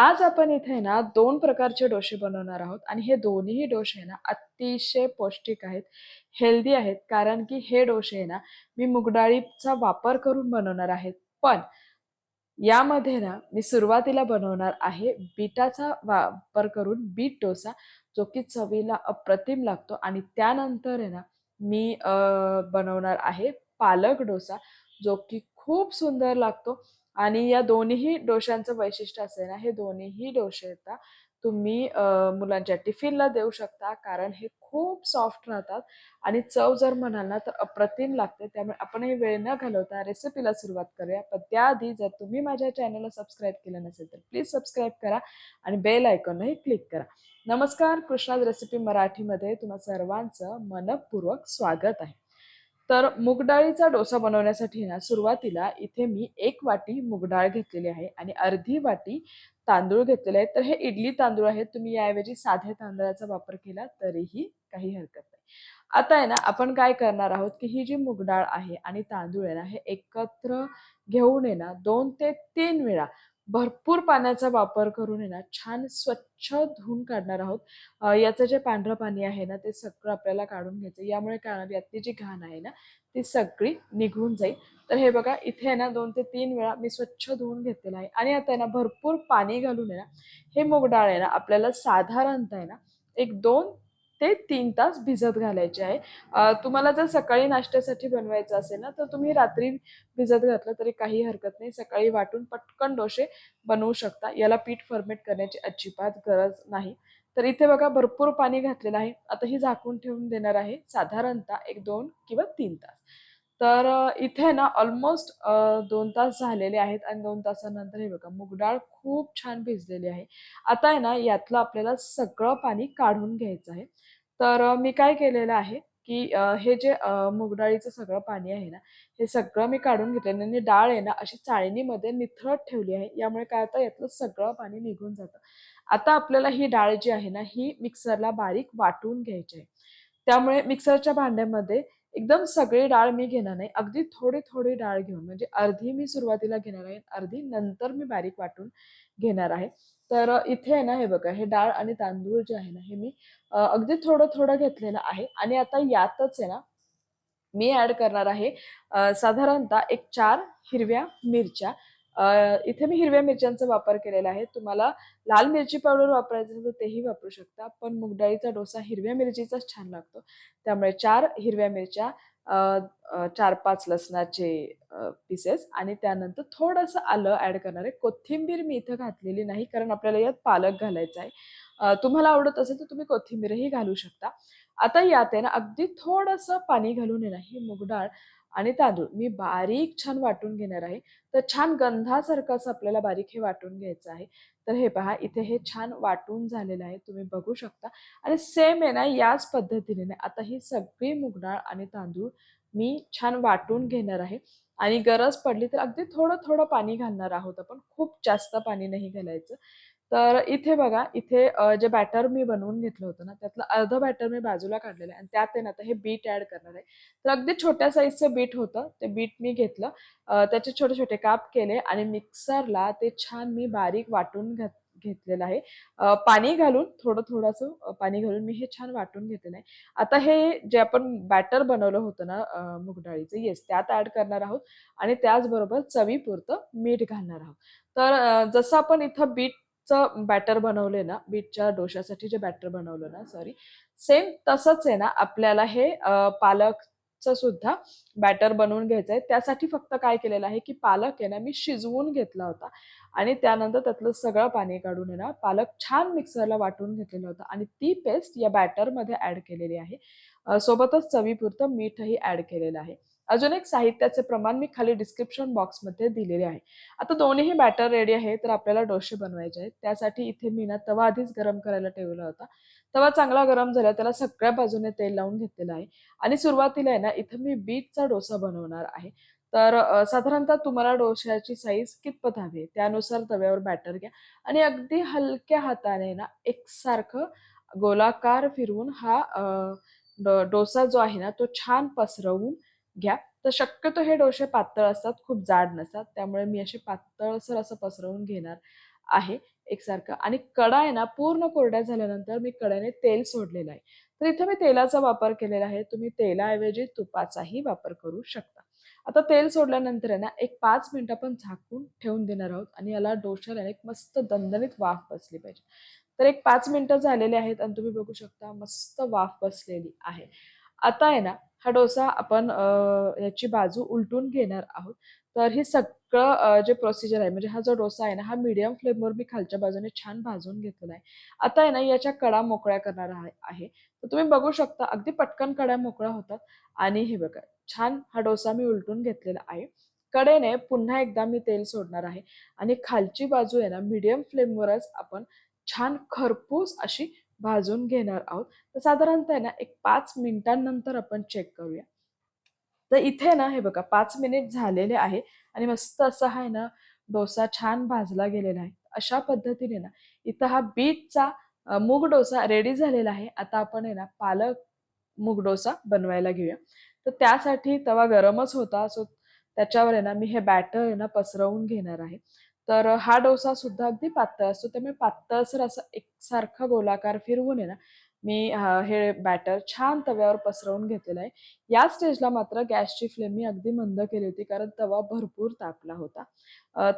आज आपण इथे ना दोन प्रकारचे डोसे बनवणार आहोत आणि हे दोन्ही डोसे ना अतिशय पौष्टिक आहेत हेल्दी आहेत. कारण की हे डोसे आहे ना मी मुगडाळीचा वापर करून बनवणार आहेत पण यामध्ये ना मी सुरुवातीला बनवणार आहे बीटाचा वापर करून बीट डोसा जो की चवीला अप्रतिम लागतो. आणि त्यानंतर आहे ना मी बनवणार आहे पालक डोसा जो की खूप सुंदर लागतो. आणि या दोन्हीही डोशांचं वैशिष्ट्य असं ना, हे दोन्हीही डोसे येतात तुम्ही मुलांच्या टिफिनला देऊ शकता. कारण हे खूप सॉफ्ट राहतात आणि चव जर म्हणाल ना, तर अप्रतिम लागते. त्यामुळे आपण हे वेळ न घालवता रेसिपीला सुरुवात करूया. पण त्याआधी जर तुम्ही माझ्या चॅनलला सबस्क्राईब केलं नसेल, तर प्लीज सबस्क्राईब करा आणि बेल आयकॉनही क्लिक करा. नमस्कार, कृष्णाज रेसिपी मराठीमध्ये तुम्हा सर्वांचं मनपूर्वक स्वागत आहे. तर मुगडाळीचा डोसा बनवण्यासाठी ना सुरुवातीला इथे मी एक वाटी मुगडाळ घेतलेली आहे आणि अर्धी वाटी तांदूळ घेतलेले आहेत. तर हे इडली तांदूळ आहेत. तुम्ही याऐवजी साध्या तांदळाचा वापर केला तरीही काही हरकत नाही. आता आहे ना आपण काय करणार आहोत, की ही जी मुगडाळ आहे आणि तांदूळ आहे ना हे एकत्र घेऊन आहे ना दोन ते तीन वेळा भरपूर पाण्याचा वापर करून आहे ना छान स्वच्छ धुवून काढणार आहोत. याचं जे पांढरं पाणी आहे ना, ते सगळं आपल्याला काढून घ्यायचं. यामुळे काय होणार यातली जी घाण आहे ना, ती सगळी निघून जाईल. तर हे बघा इथे आहे ना दोन ते तीन वेळा मी स्वच्छ धुवून घेतलेलं आहे आणि आता आहे ना भरपूर पाणी घालून आहे ना, हे मूग डाळ आहे ना आपल्याला साधारणतः आहे ना, एक दोन ते तीन तास भिजत घालायचे आहे. तुम्हाला जर सकाळी नाश्त्यासाठी बनवायचं असेल ना, तर तुम्ही रात्री भिजत घातलं तरी काही हरकत नाही. सकाळी वाटून पटकन डोसे बनवू शकता. याला पीठ फर्मेंट करण्याची अजिबात गरज नाही. तर इथे बघा भरपूर पाणी घातलेलं आहे. आता ही झाकून ठेवून देणार आहे साधारणतः एक दोन किंवा तीन तास. तर इथे ना ऑलमोस्ट दोन तास झालेले आहेत आणि दोन तासानंतर हे बघा मूग डाळ खूप छान भिजलेली आहे. आता आहे ना यातलं आपल्याला सगळं पाणी काढून घ्यायचं आहे. तर मी काय केलेलं आहे, की हे जे मुगडाळीचं सगळं पाणी आहे ना, हे सगळं मी काढून घेतलेलं आणि डाळ आहे ना अशी चाळणीमध्ये निथळत ठेवली आहे. यामुळे काय होतं यातलं सगळं पाणी निघून जातं. आता आपल्याला ही डाळ जी आहे ना, ही मिक्सरला बारीक वाटून घ्यायची आहे. त्यामुळे मिक्सरच्या भांड्यामध्ये एकदम सगळी डाळ मी घेणार नाही. अगदी थोडी-थोडी डाळ घेऊन म्हणजे अर्धी मी सुरुवातीला घेणार आहे, अर्धी नंतर मी बारीक वाटून घेणार आहे. तर इथे आहे ना हे बघा हे डाळ आणि तांदूळ जे आहे ना, हे मी अगदी थोडं-थोडं घेतलेलं आहे आणि आता यातच आहे ना, मी ॲड करणार आहे साधारणतः एक चार हिरव्या मिरच्या. इथे मी हिरव्या मिरच्यांचा वापर केलेला आहे. तुम्हाला लाल मिरची पावडर वापरायचं असेल तर तेही वापरू शकता. पण मूग डाळीचा डोसा हिरव्या मिरचीचाच छान लागतो. त्यामुळे चार हिरव्या मिरच्या, चार पाच लसणाचे पीसेस आणि त्यानंतर थोडंसं आलं ॲड करणार आहे. कोथिंबीर मी इथं घातलेली नाही कारण आपल्याला यात पालक घालायचा आहे. तुम्हाला आवडत असेल तर तुम्ही कोथिंबीरही घालू शकता. आता यात आहे ना अगदी थोडंसं पाणी घालून आहे ना, ही मूग डाळ आणि तांदूळ मी बारीक छान वाटून घेणार आहे. तर छान गंधासारखं असं आपल्याला बारीक हे वाटून घ्यायचं आहे. तर हे पहा इथे हे छान वाटून झालेलं आहे. तुम्ही बघू शकता आणि सेम आहे ना याच पद्धतीने आता ही सगळी मुगडाळ आणि तांदूळ मी छान वाटून घेणार आहे आणि गरज पडली तर अगदी थोडं-थोडं पाणी घालणार आहोत आपण. खूप जास्त पाणी नाही घालायचं. तर इथे बघा, इथे जे बॅटर मी बनवून घेतलं होतं ना, त्यातलं अर्धं बॅटर मी बाजूला काढलेलं आहे आणि त्यात आहे ना आता हे बीट ॲड करणार आहे. तर अगदी छोट्या साईजचं बीट होतं. ते बीट मी घेतलं. त्याचे छोटे-छोटे काप केले आणि मिक्सरला ते छान मी बारीक वाटून घात घेतलेलं आहे. पाणी घालून थोडं-थोडंसं पाणी घालून मी हे छान वाटून घेतलेलं आहे. आता हे जे आपण बॅटर बनवलं होतं ना मुगडाळीचं येस त्यात ॲड करणार आहोत आणि त्याचबरोबर चवीपुरतं मीठ घालणार आहोत. तर जसं आपण इथं बीट बीटचं बॅटर बनवले ना, बीटच्या डोशासाठी जे बॅटर बनवलं ना सॉरी, सेम तसंच आहे ना आपल्याला हे पालकचं सुद्धा बॅटर बनवून घ्यायचं आहे. त्यासाठी फक्त काय केलेलं आहे, की पालक आहे ना मी शिजवून घेतला होता आणि त्यानंतर त्यातलं सगळं पाणी काढून आहे ना, पालक छान मिक्सरला वाटून घेतलेलं होतं आणि ती पेस्ट या बॅटरमध्ये ॲड केलेली आहे. सोबतच चवीपुरतं मीठही ॲड केलेलं आहे. अजून एक साहित्याचे प्रमाण मी खाली डिस्क्रिप्शन बॉक्समध्ये दिलेले आहे. आता दोन्हीही बॅटर रेडी आहे, तर आपल्याला डोसे बनवायचे आहेत. त्यासाठी इथे मी ना तवा आधीच गरम करायला ठेवला होता. तवा चांगला गरम झाला, त्याला सगळ्या बाजूने तेल लावून घेतलेलं आहे आणि सुरुवातीला आहे ना, इथं मी बीटचा डोसा बनवणार आहे. तर साधारणतः तुम्हाला डोश्याची साईज कितपत हवी आहे, त्यानुसार तव्यावर बॅटर घ्या आणि अगदी हलक्या हाताने ना, एकसारखं गोलाकार फिरवून हा डोसा जो आहे ना, तो छान पसरवून घ्या. तर शक्यतो हे डोसे पातळ असतात, खूप जाड नसतात. त्यामुळे मी असे पातळसर असं पसरवून घेणार आहे एकसारखं. आणि कडा आहे ना पूर्ण कोरड्या झाल्यानंतर मी कड्याने तेल सोडलेलं आहे. तर इथे मी तेलाचा वापर केलेला आहे. तुम्ही तेलाऐवजी तुपाचाही वापर करू शकता. आता तेल सोडल्यानंतर आहे ना एक पाच मिनिटं आपण झाकून ठेवून देणार आहोत आणि याला डोशाला एक मस्त दणदणीत वाफ बसली पाहिजे. तर एक पाच मिनिटं झालेले आहेत आणि तुम्ही बघू शकता मस्त वाफ बसलेली आहे. आता आहे ना हा डोसा आपण याची बाजू उलटून घेणार आहोत. तर हे सगळं जे प्रोसिजर आहे म्हणजे हा जो डोसा आहे ना हा मीडियम फ्लेमवर मी खालच्या बाजूने छान भाजून घेतलेला आहे. आता आहे ना याच्या कडा मोकळ्या करणार आहे आहे. तर तुम्ही बघू शकता अगदी पटकन कड्या मोकळ्या होतात. आणि हे बघा छान हा डोसा मी उलटून घेतलेला आहे. कडेने पुन्हा एकदा मी तेल सोडणार आहे. आणि खालची बाजू आहे ना मीडियम फ्लेमवरच आपण छान खरपूस अशी भाजून घेणार आहोत. तर साधारणतः आहे ना एक पाच मिनिटांनंतर आपण चेक करूया. तर इथे ना हे बघा पाच मिनिट झालेले आहे आणि मस्त असा आहे ना डोसा छान भाजला गेलेला आहे. अशा पद्धतीने ना इथं हा बीटचा मूग डोसा रेडी झालेला आहे. आता आपण आहे ना पालक मूग डोसा बनवायला घेऊया. तर त्यासाठी तवा गरमच होता सो त्याच्यावर आहे ना मी हे बॅटर आहे ना पसरवून घेणार आहे. तर हा डोसा सुद्धा अगदी पातळ असतो. त्यामुळे पातळसर असं एकसारखा गोलाकार फिरवून आहे ना मी हे बॅटर छान तव्यावर पसरवून घेतलेलं आहे. या स्टेजला मात्र गॅसची फ्लेम मी अगदी मंद केली होती कारण तवा भरपूर तापला होता.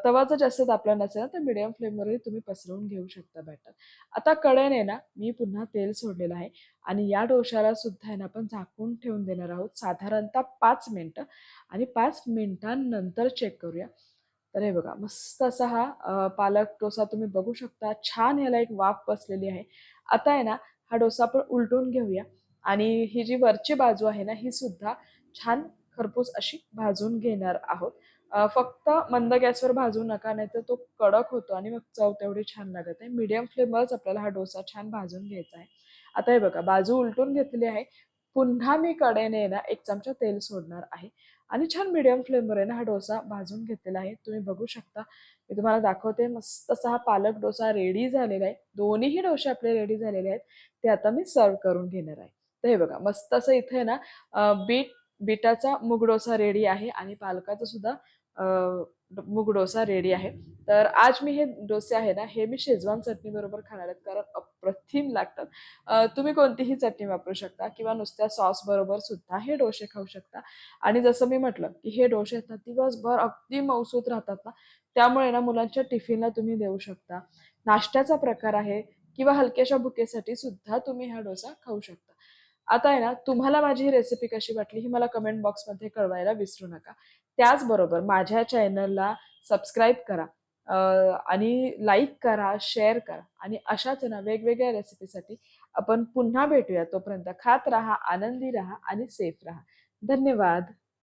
तवा जर जास्त तापला नसेल तर मिडियम फ्लेमवरही तुम्ही पसरवून घेऊ शकता बॅटर आता कडेने ना मी पुन्हा तेल सोडलेलं आहे आणि या डोशाला सुद्धा आहे ना आपण झाकून ठेवून देणार आहोत साधारणतः पाच मिनटं. आणि पाच मिनिटांनंतर चेक करूया. तर हे बघा मस्त असा हा पालक डोसा तुम्ही बघू शकता. छान याला एक वाफ बसलेली आहे. आता आहे ना हा डोसा आपण उलटून घेऊया. आणि ही जी वरची बाजू आहे ना ही सुद्धा छान खरपूस अशी भाजून घेणार आहोत. फक्त मंद गॅसवर भाजू नका नाही तर तो कडक होतो आणि मग चव तेवढी छान लागत आहे मीडियम फ्लेमवरच आपल्याला हा डोसा छान भाजून घ्यायचा आहे. आता हे बघा बाजू उलटून घेतली आहे. पुन्हा मी कडेने ना एक चमचा तेल सोडणार आहे. आणि छान मीडियम फ्लेमवर आहे ना हा डोसा भाजून घेतलेला आहे. तुम्ही बघू शकता. मी तुम्हाला दाखवते. मस्त असा हा पालक डोसा रेडी झालेला आहे. दोन्हीही डोसे आपले रेडी झालेले आहेत. ते आता मी सर्व करून घेणार आहे. तर हे बघा मस्त असं इथे ना बीट बीटाचा मूग डोसा रेडी आहे. आणि पालकाचा सुद्धा मूग डोसा रेडी आहे. तर आज मी हे डोसे आहे ना हे मी शेजवान चटणी बरोबर खाणार आहेत कारण अप्रतिम लागतात. तुम्ही कोणतीही चटणी वापरू शकता किंवा नुसत्या सॉस बरोबर सुद्धा हे डोसे खाऊ शकता. आणि जसं मी म्हटलं की हे डोसे आहेत ना दिवसभर अगदी मौसूत राहतात ना त्यामुळे ना मुलांच्या टिफिनला तुम्ही देऊ शकता. नाश्त्याचा प्रकार आहे किंवा हलक्याशा भुकेसाठी सुद्धा तुम्ही हा डोसा खाऊ शकता. आता आहे ना तुम्हाला माझी ही रेसिपी कशी वाटली ही मला कमेंट बॉक्समध्ये कळवायला विसरू नका. त्याचबरोबर माझ्या चॅनलला सबस्क्राईब करा आणि लाईक करा शेअर करा आणि अशाच ना वेगवेगळ्या रेसिपीसाठी आपण पुन्हा भेटूया. तोपर्यंत खात राहा आनंदी राहा आणि सेफ राहा. धन्यवाद.